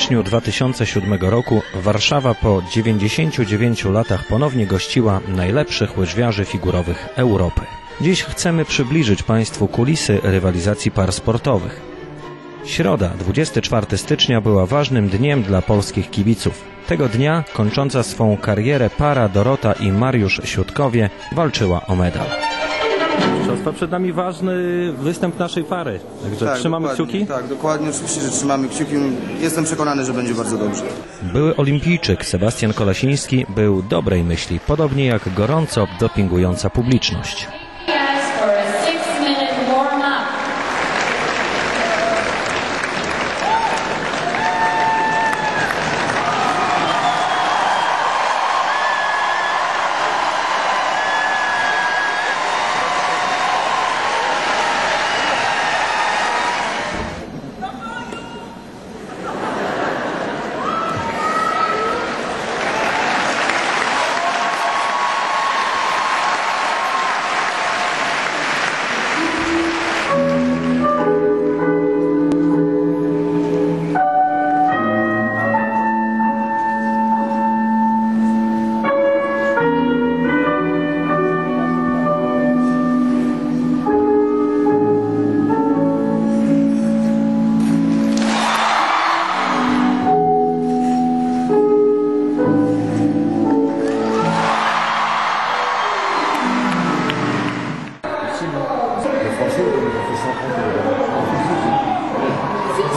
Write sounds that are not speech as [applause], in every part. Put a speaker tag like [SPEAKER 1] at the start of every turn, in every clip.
[SPEAKER 1] styczniu 2007 roku Warszawa po 99 latach ponownie gościła najlepszych łyżwiarzy figurowych Europy. Dziś chcemy przybliżyć Państwu kulisy rywalizacji par sportowych. Środa, 24 stycznia była ważnym dniem dla polskich kibiców. Tego dnia kończąca swą karierę para Dorota i Mariusz Siutkowie walczyła o medal. To przed nami ważny występ naszej pary, także trzymamy
[SPEAKER 2] dokładnie,
[SPEAKER 1] kciuki.
[SPEAKER 2] Tak, dokładnie, oczywiście, że trzymamy kciuki. Jestem przekonany, że będzie bardzo dobrze.
[SPEAKER 1] Były olimpijczyk Sebastian Kolasiński był dobrej myśli, podobnie jak gorąco dopingująca publiczność.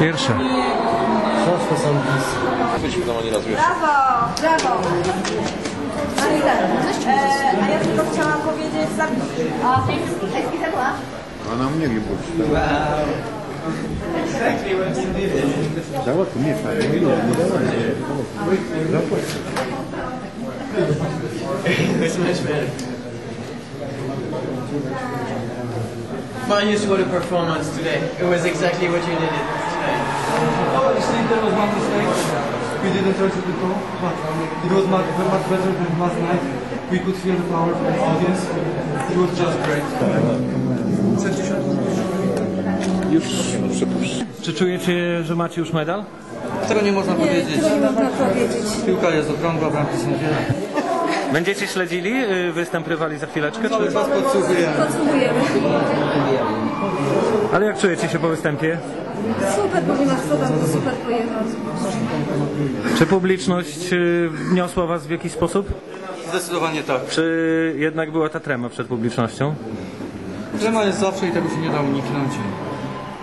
[SPEAKER 1] Pierwsze.
[SPEAKER 3] Brawo, brawo. Marita, e, a ja tylko chciałam powiedzieć za... O, excusez-moi.
[SPEAKER 4] Она мне не будет. Давай ко мне, не давай.
[SPEAKER 5] Finest what a performance today. It was exactly what you needed today.
[SPEAKER 6] Oh? We didn't it at all, but it was much, much better than last night. We could feel the power from the audience. It was just great.
[SPEAKER 4] Już.
[SPEAKER 1] Czy czujecie, że macie już medal?
[SPEAKER 6] Tego nie można powiedzieć.
[SPEAKER 3] można powiedzieć.
[SPEAKER 6] Piłka jest okrągła, bramki są wiele.
[SPEAKER 1] Będziecie śledzili y, występ rywali za chwileczkę?
[SPEAKER 6] Cały czas podsłuchujemy.
[SPEAKER 1] Ale jak czujecie się po występie?
[SPEAKER 3] Super, powiem Amsterdam, to super pojechał.
[SPEAKER 1] Czy publiczność y, wniosła was w jakiś sposób?
[SPEAKER 6] Zdecydowanie tak.
[SPEAKER 1] Czy jednak była ta trema przed publicznością?
[SPEAKER 6] Drema jest zawsze i tego się nie da uniknąć.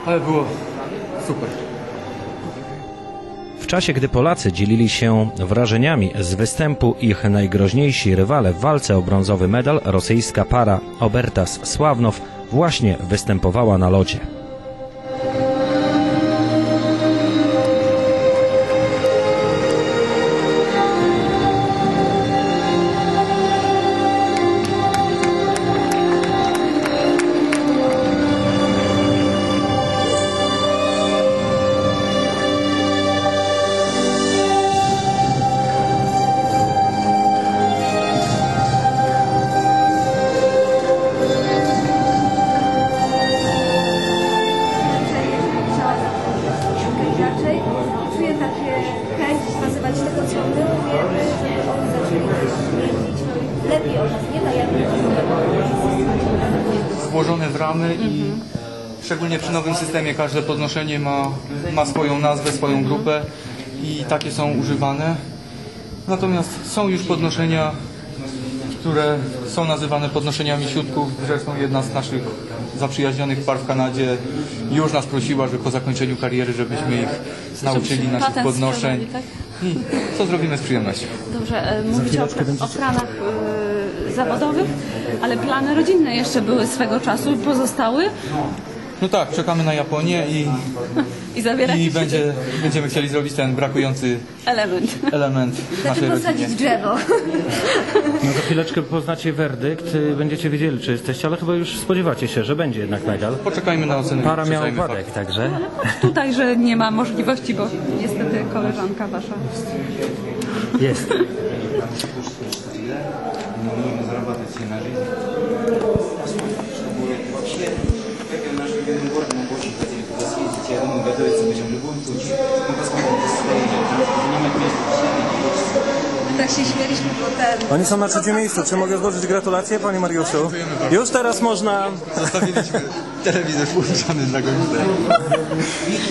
[SPEAKER 6] Ale było super.
[SPEAKER 1] W czasie, gdy Polacy dzielili się wrażeniami z występu ich najgroźniejsi rywale w walce o brązowy medal, rosyjska para Obertas Sławnow właśnie występowała na lodzie.
[SPEAKER 6] Złożone w ramy i szczególnie przy nowym systemie każde podnoszenie ma, ma swoją nazwę, swoją grupę i takie są używane. Natomiast są już podnoszenia, które są nazywane podnoszeniami siódków. Zresztą jedna z naszych zaprzyjaźnionych par w Kanadzie już nas prosiła, że po zakończeniu kariery, żebyśmy ich nauczyli naszych podnoszeń. I co zrobimy z przyjemnością.
[SPEAKER 7] Dobrze, e, mówicie o, o planach e, zawodowych, ale plany rodzinne jeszcze były swego czasu, pozostały
[SPEAKER 6] No tak, czekamy na Japonię i, [laughs]
[SPEAKER 7] i
[SPEAKER 6] i będzie, będziemy chcieli zrobić ten brakujący
[SPEAKER 7] element.
[SPEAKER 6] element
[SPEAKER 3] Znaczy
[SPEAKER 6] naszej
[SPEAKER 3] posadzić drzewo.
[SPEAKER 1] No za chwileczkę poznacie werdykt, y, będziecie wiedzieli, czy jesteście, ale chyba już spodziewacie się, że będzie jednak medal.
[SPEAKER 6] Poczekajmy na ocenę.
[SPEAKER 1] Para miała upadek, także.
[SPEAKER 7] Tutaj, że nie ma możliwości, bo niestety koleżanka wasza.
[SPEAKER 1] Jest.
[SPEAKER 2] петербургская среда, мы можем зарабатывать себе на жизнь. Посмотрим, что будет вообще. Как и наш любимый город, мы бы очень хотели туда съездить. Я думаю, готовиться будем в любом случае. Мы посмотрим по состоянию, потому что занимать место сильно не хочется.
[SPEAKER 3] Tak się śmieliśmy, bo ten...
[SPEAKER 8] Oni są na trzecim miejscu. Czy mogę złożyć gratulacje, panie Mariuszu? Już teraz można...
[SPEAKER 6] Zostawiliśmy. Telewizor włączony dla gościa.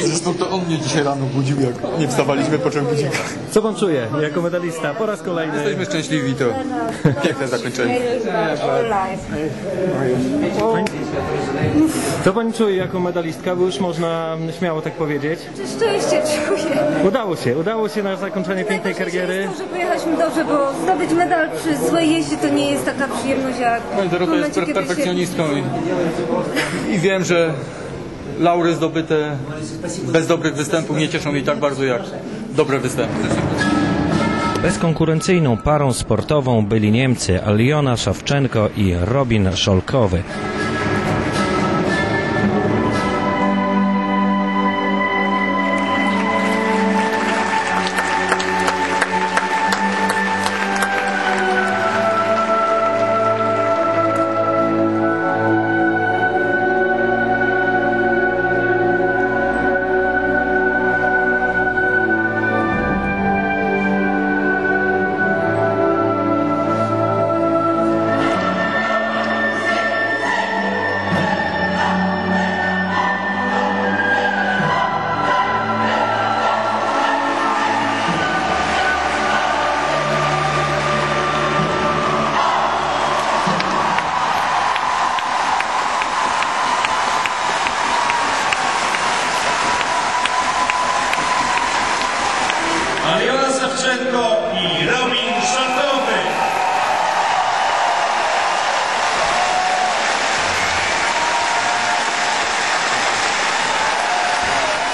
[SPEAKER 6] Zresztą to on mnie dzisiaj rano budził, jak nie wstawaliśmy po trzech budzikach.
[SPEAKER 8] Co pan czuje jako medalista? Po raz kolejny.
[SPEAKER 6] Jesteśmy szczęśliwi, to piękne zakończenie.
[SPEAKER 8] Co pani czuje jako medalistka? Bo już można śmiało tak powiedzieć.
[SPEAKER 3] Szczęście czuję.
[SPEAKER 8] Udało się, udało się na zakończenie pięknej kariery.
[SPEAKER 3] Dobrze pojechaliśmy dobrze, bo zdobyć medal przy złej jeździe to nie jest taka przyjemność jak
[SPEAKER 6] No i
[SPEAKER 3] w
[SPEAKER 6] Dorota jest
[SPEAKER 3] momencie,
[SPEAKER 6] per-
[SPEAKER 3] kiedy się...
[SPEAKER 6] perfekcjonistką i, i wiem, że laury zdobyte bez dobrych występów nie cieszą jej tak bardzo jak dobre występy.
[SPEAKER 1] Bezkonkurencyjną parą sportową byli Niemcy Aliona Szawczenko i Robin Szolkowy.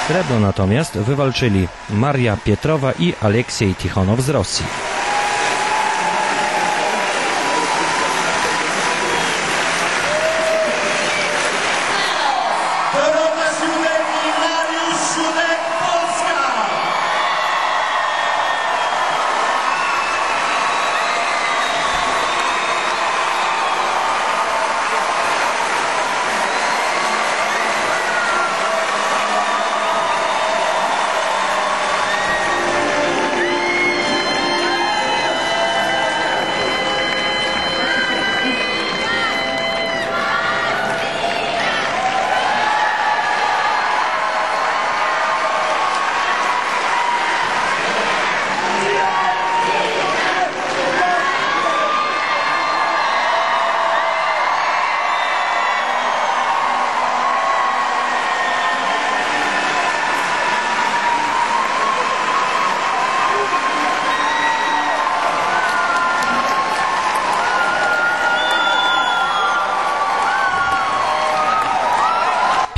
[SPEAKER 1] Srebro natomiast wywalczyli Maria Pietrowa i Aleksiej Tichonow z Rosji.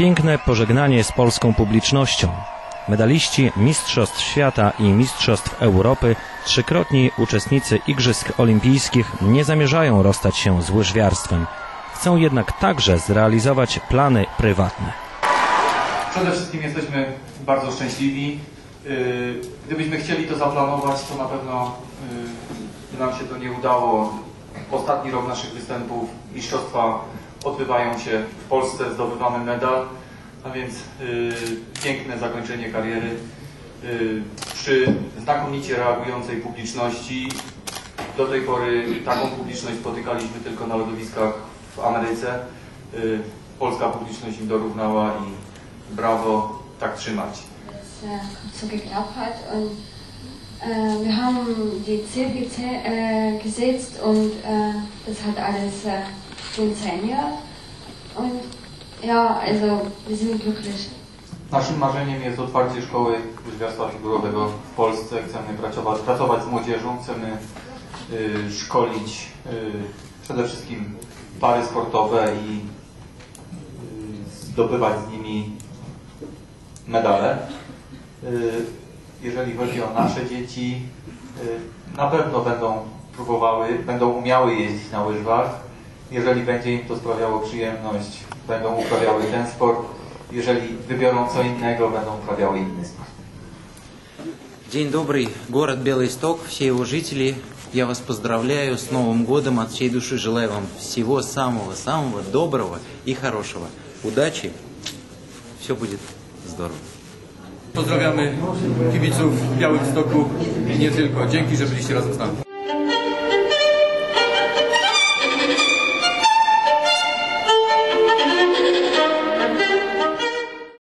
[SPEAKER 1] Piękne pożegnanie z polską publicznością. Medaliści Mistrzostw Świata i Mistrzostw Europy, trzykrotni uczestnicy Igrzysk Olimpijskich nie zamierzają rozstać się z łyżwiarstwem. Chcą jednak także zrealizować plany prywatne.
[SPEAKER 6] Przede wszystkim jesteśmy bardzo szczęśliwi. Yy, Gdybyśmy chcieli to zaplanować, to na pewno yy, nam się to nie udało. Ostatni rok naszych występów, mistrzostwa odbywają się w Polsce, zdobywamy medal, a więc yy, piękne zakończenie kariery yy, przy znakomicie reagującej publiczności. Do tej pory taką publiczność spotykaliśmy tylko na lodowiskach w Ameryce. Yy, Polska publiczność im dorównała i brawo, tak trzymać.
[SPEAKER 9] äh, wir haben die äh, gesetzt und äh, das hat alles äh, funktioniert. Und ja, also wir sind glücklich.
[SPEAKER 6] Naszym marzeniem jest otwarcie szkoły łyżwiarstwa figurowego w Polsce. Chcemy pracować, pracować z młodzieżą, chcemy y, szkolić y, przede wszystkim pary sportowe i y, zdobywać z nimi medale. Y, jeżeli chodzi o nasze dzieci, y, na pewno będą próbowały, będą umiały jeździć na łyżwach. Jeżeli będzie im to sprawiało przyjemność, będą uprawiały ten sport. Jeżeli wybiorą co innego, będą uprawiały inny sport.
[SPEAKER 10] День добрый, город Белый все его жители. Я вас поздравляю с Новым годом, от всей души желаю вам всего самого-самого доброго и хорошего. Удачи, все будет здорово.
[SPEAKER 6] Pozdrawiamy kibiców w Białymstoku i nie tylko. Dzięki, że byliście razem z nami.